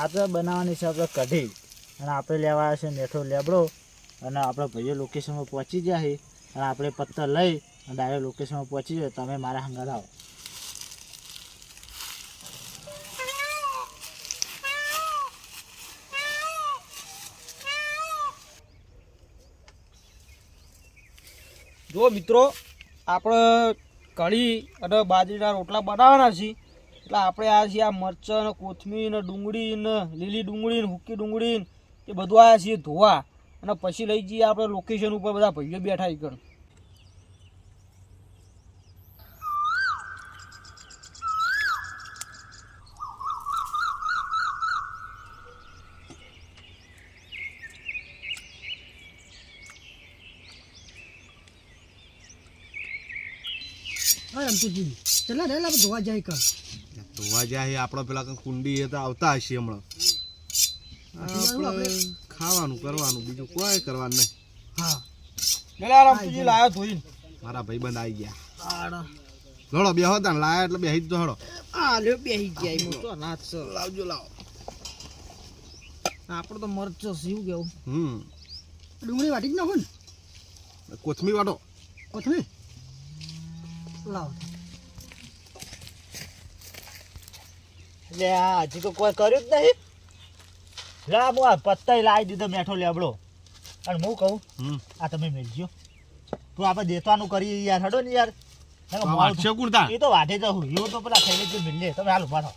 આપણે બનાવવાની છે આપણે કઢી. અને આપણે લેવા આવ્યા છે મેઠો લેબડો. અને આપણે ભાઈઓ લોકેશનમાં પહોંચી ગયા છે. અને આપણે પત્તર લઈ અને ડાયરેક્ટ લોકેશનમાં પહોંચી જાય તમે મારા હંગાત આવો. જો મિત્રો, આપણે કઢી અને બાજરીના રોટલા બનાવવાના છીએ. એટલે આપણે આ છીએ આ મરચાં કોથમીર ને ડુંગળી ને લીલી ડુંગળી ને હુક્કી ડુંગળી એ બધું આવ્યા છીએ ધોવા. અને પછી લઈ જઈએ આપણે લોકેશન ઉપર બધા ભાઈઓ બેઠા આગળ હા રમતુજી ચલા રહેલા ધોવા જાય કર ધોવા જાય આપણે પેલા કુંડી એ તો આવતા હશે હમણાં. આપણે ખાવાનું કરવાનું બીજું કોઈ કરવાનું નહીં. હા. રમતુજી લાયા ધોઈને. મારા ભાઈબંધ આવી ગયા. લડો બે હતા ને લાયા એટલે બેહી જ હળો આ લ્યો બેહી જાય તો નાચ. લાવજો લાવો. આપણે તો મરચો સીવ કેવું? હમ. ડુંગળી વાટી જ નાખો ને. કોથમી વાટો. કોથમી લાવ. એટલે આ હજી તો કોઈ કર્યું જ નહીં. લા હું આ પત્તાય લાવી દીધો મેઠો લેબડો. અને હું કહું આ તમે મેળજો તું આપણે દેતવાનું કરી યાર હડો ને યાર. એ તો વાઢે જવું એવું તો પેલા થઈને જ મિલે. તમે હાલ ઊભા થો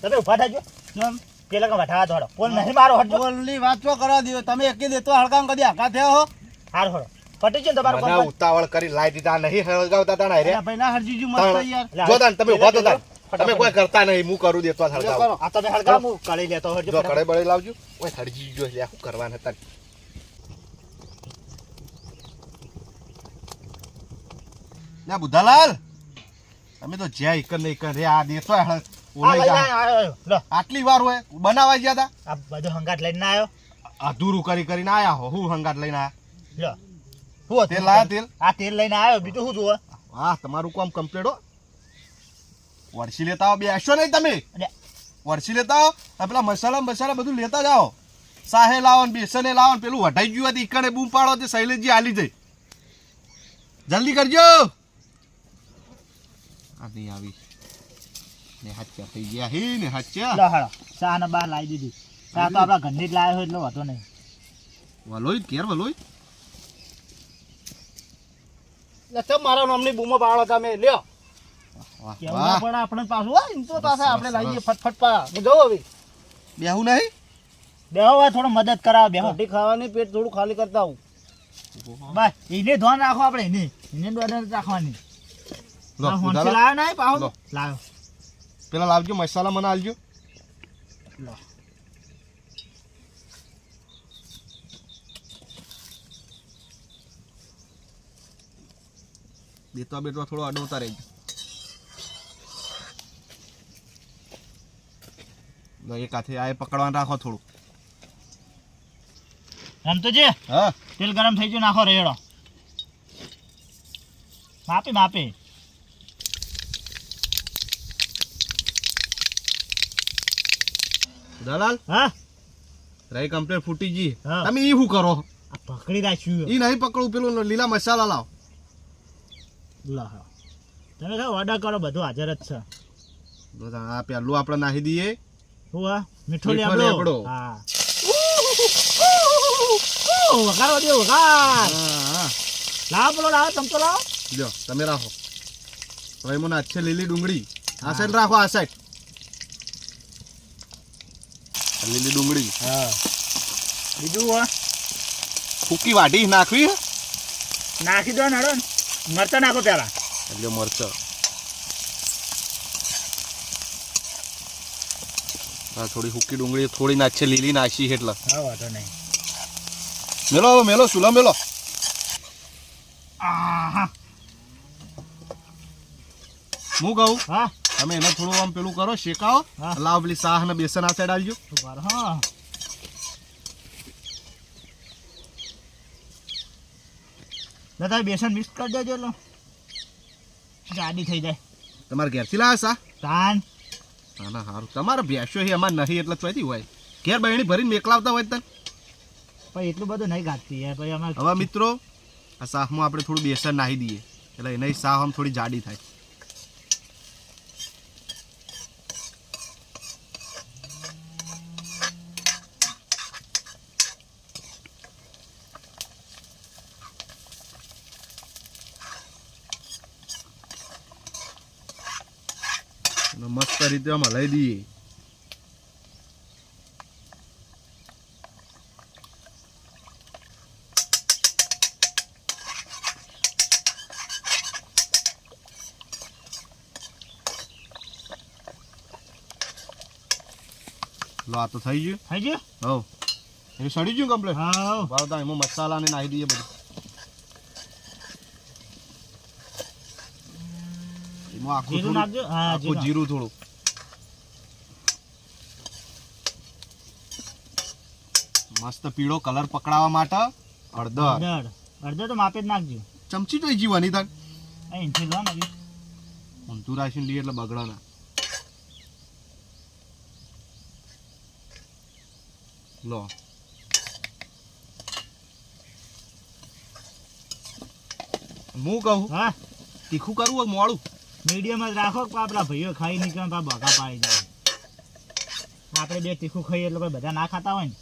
તમે ઊભા થાજો. કેમ? પેલા કે વઠાવા થોડો પોલ નહીં મારો હટજો બોલની વાત ચો કરવા દો તમે એકે દેતો હડકામ કદી આકા થયા હો? હાર થોડો પટી ગયો તમારો મને ઉતાવળ કરી લાઈ દીધા નહીં હળગાવતા તા ને રે. ભાઈ ના હરજીજી મસ્ત યાર. જો તાન તમે ઊભા તો તાન તમે કોઈ કરતા નહીં હું કરું દેતો હળગાવ. આ તમે હળગાવ હું કળી લેતો હરજો જો. કડે બળે લાવજો. ઓય હરજી જો લે હું કરવાના હતા લે બુધાલાલ તમે તો જ્યાં એક નહીં એક રે આ દેતો આટલી વાર હોય બનાવા ગયા હતા આ બધું હંગાટ લઈને ના આવ્યો અધૂરું કરી કરીને આયા હો. હું હંગાટ લઈને આયા? લો. તેલ લાયા તેલ? આ તેલ લઈને આવ્યો બીજું શું જોવે વાહ તમારું કામ કમ્પ્લીટ હો. વરસી લેતા આવો બેસો નહીં તમે. વર્ષી લેતા આવો આ પેલા મસાલા મસાલા બધું લેતા જાઓ. સાહે લાવો ને બેસને લાવો ને પેલું વઢાઈ ગયું હતી ઈકડે બૂમ પાડો તે શૈલેષજી હાલી જઈ જલ્દી કરજો. આ નહીં આવી. ને હાચ્યા થઈ ગયા હે ને હાચ્યા. લો હાલો ચા ને બહાર લાવી દીધી. ચા તો આપણા ઘરની જ લાવ્યો એટલો વાંધો નહીં. વલોય કેર વલોય એટલે મારા નામની બૂમો પાડો તમે. લ્યો. વાહ કેવું પણ આપણે પાછું હા એમ તો પાછા આપણે લાવીએ ફટફટ પા જો હવે. બેહું નહીં? બેહો ભાઈ થોડો મદદ કરાવો બેહો. રોટી ખાવાની પેટ થોડું ખાલી કરતા આવું. બસ એને ધોન રાખો આપણે એને. એને ધ્યાન રાખવાની. લાવ્યો નહીં પાહો લો. લાવ્યો. પેલા લાવજો મસાલા મને આલજો. લો. બેટવા બેટવા થોડો આડો ઉતારે એક હાથે આ પકડવાનું રાખો થોડું છે હા? તેલ ગરમ થઈ ગયું નાખો રેડો. માપે માપે. દલાલ હા? રાઈ કમ્પ્લેટ ફૂટી ગઈ. તમે ઈ શું કરો? પકડી રાખ્યું. ઈ નહીં પકડું પેલું લીલા મસાલા લાવ. લો હા. તમે કહો ઓર્ડર કરો બધું હાજર જ છે. બધા આ પેલું આપણે નાખી દઈએ. હું આ? મીઠો લેબડો. હા. વઘારો દે વઘાર. લાવો પેલો લાવો ચમચો લાવો. લ્યો તમે રાખો. હવે મને આજ છે લીલી ડુંગળી. આ સાઈડ રાખો આ સાઈડ. લીલી ડુંગળી. હા. બીજું ફૂકી વાઢી નાખવી. નાખી દો નડો ને. મરચાં નાખો પેલા એટલે મરચા. થોડી હુકી ડુંગળી થોડી નાખશે લીલી નાખી એટલે. હા વાંધો નહીં. મેલો હવે મેલો સુલા મેલો. આહા. હું કહું? હા. તમે એને થોડું આમ પેલું કરો શેકાવો. હા. લાવ પેલી સાહ ને બેસન આ સાઈડ આવજો હા. દાદા બેસન મિક્સ કરી દેજો એટલે ગાડી થઈ જાય. તમારે ઘેરથી લાવે સા તાન. ના સારું. તમારે ભેંસો એ અમારે નહીં એટલે ચોથી હોય. ઘેર બહેણી ભરીને મેકલાવતા હોય તને? પણ એટલું બધું નહીં ગાતી યાર ભાઈ અમારે હવે મિત્રો આ શાકમાં આપણે થોડું બેસન નાહી દઈએ. એટલે એને શાક આમ થોડી જાડી થાય અને મસ્ત રીતે આમાં લઈ દઈએ. લો આ તો થઈ ગયું. થઈ ગયું? હો એ સડી ગયું કમ્પ્લેટ હા ભાવતા એમાં મસાલા ને નાખી દઈએ બધું. એમાં આખું જીરું નાખજો? હા આખું જીરું થોડું. મસ્ત પીળો કલર પકડાવવા માટે હળદર. અડધર તો માપે જ નાખજો. ચમચી તો જીવાની તાર અહીંથી લો ને. ઊંધું રાખીને લઈએ એટલે બગડો ના. લો. હું કહું? હા. તીખું કરવું હોય મોડું? મીડિયમ જ રાખો આપણા ભાઈઓ ખાઈ નીકળે બગા પાડી જાય. આપણે બે તીખું ખાઈએ એટલે બધા ના ખાતા હોય ને.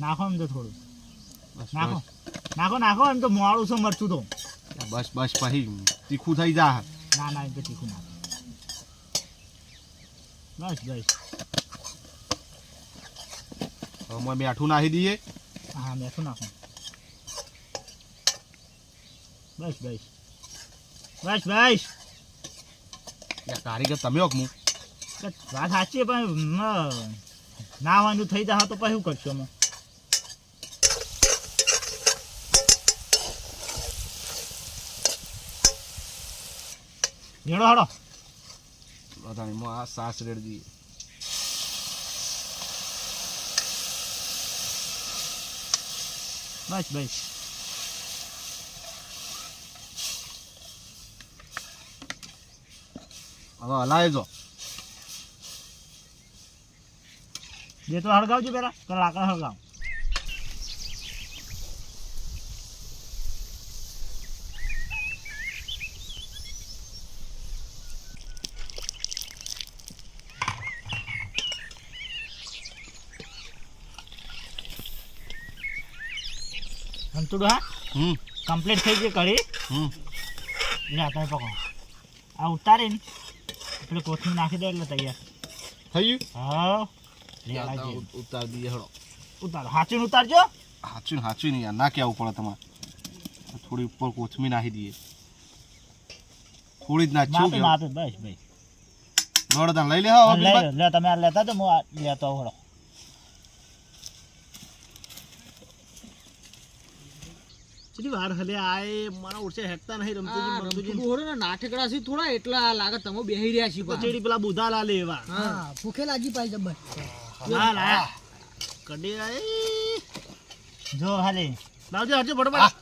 નાખો એમ તો થોડું. નાખો. નાખો નાખો એમ તો મોડું છે મરચું તો. બસ બસ પછી તીખું થઈ જા ના ના એમ તો તીખું નાખો બસ બસ. હવે બેઠું નાખી દઈએ. હા મેઠું નાખો. બસ બસ. બસ બસ. કારીગર તમે હું વાત સાચી પણ ના વાંધું થઈ જાય તો પછી શું કરશો અમે હેડો હેડો. બધાની આ સાસ રેડ દઈએ બસ બસ હવે હલાય જો. બે તો હળગાવજો પેલા લાકડા હળગાવ. અંતુડું હા હમ. કમ્પ્લીટ થઈ ગઈ કરી હમ. લે તમે પકો આ ઉતારીને પેલી કોથમીર નાખી દે એટલે તૈયાર. થઈ ગયું? હા. ઉતાર દઈએ હળો. ઉતારો. હાચું ઉતારજો. હાચું હાચું નહીં યાર. ના કહેવું પડે તમારે. થોડી ઉપર કોથમી નાખી દઈએ. થોડી જ નાખશું બસ બસ. દોડતા લઈ લે તમે આ લેતા તો હું આ લેતો હળો. કેટલી વાર હલે આય મારા ઓછે હેકતા નહીં રમતુજી રમતુજી હોરો ને નાઠકડા સી થોડા એટલા લાગે તમે બેહી રહ્યા છી પછી પેલા બુધા લાલે એવા. હા ભૂખે લાગી પાઈ જબર. ના ના કડી આએ જો હાલે. લાવજો હરજો ફટાફટ.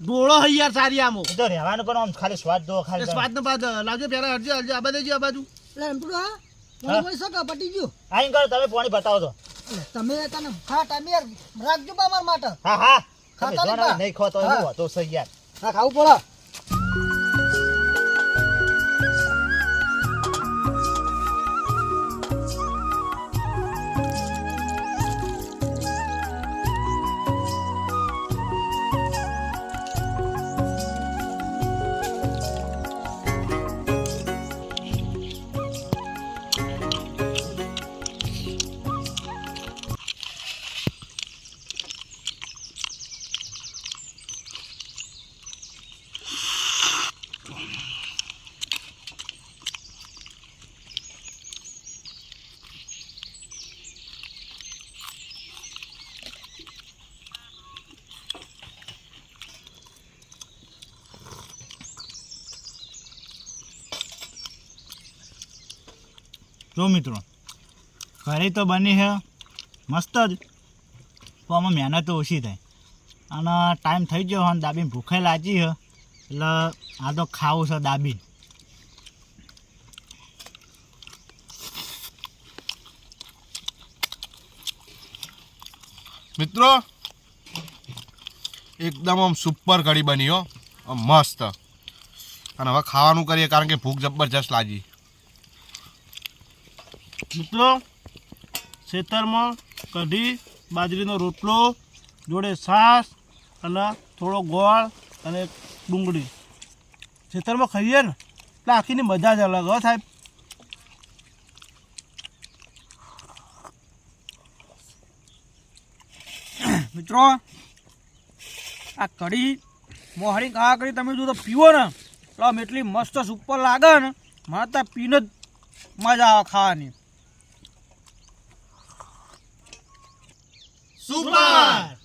ડોળો હઈ યાર સારી આમો. તો રહેવાનું પણ આમ ખાલી સ્વાદ દો ખાલી સ્વાદ ન બાદ લાવજો પેલા હરજો હરજો આ બાજુ આ બાજુ. એટલે એમ પડો હા. મને કોઈ સકા પટી ગયું. આઈને કરો તમે પાણી બતાવો તો તમે તને હા ટાઈમ યાર રાખજો બા માર માટે. હા હા. નહીં ને નહીં ખો તો હા. એવું સહી યાર ખાવું પડે. જો મિત્રો, ઘરે તો બની છે, મસ્ત જ. તો આમાં મહેનત ઓછી થાય. અને ટાઈમ થઈ ગયો અને દાબીને ભૂખે લાગી છે, એટલે આ તો ખાવું છે દાબીને. મિત્રો, એકદમ આમ સુપર કઢી બની હો. મસ્ત. અને હવે ખાવાનું કરીએ કારણ કે ભૂખ જબરજસ્ત લાગી. મિત્રો ખેતરમાં કઢી, બાજરીનો રોટલો, જોડે છાશ અને થોડો ગોળ અને ડુંગળી. ખેતરમાં ખાઈએ ને, એટલે આખીની મજા જ અલગ હો સાહેબ. મિત્રો, આ કઢી મોહરી ખાવા કરી તમે જો તો પીવો ને આમ એટલી મસ્ત સુપર લાગે ને, મને તો પીને જ મજા આવે ખાવાની. સુપર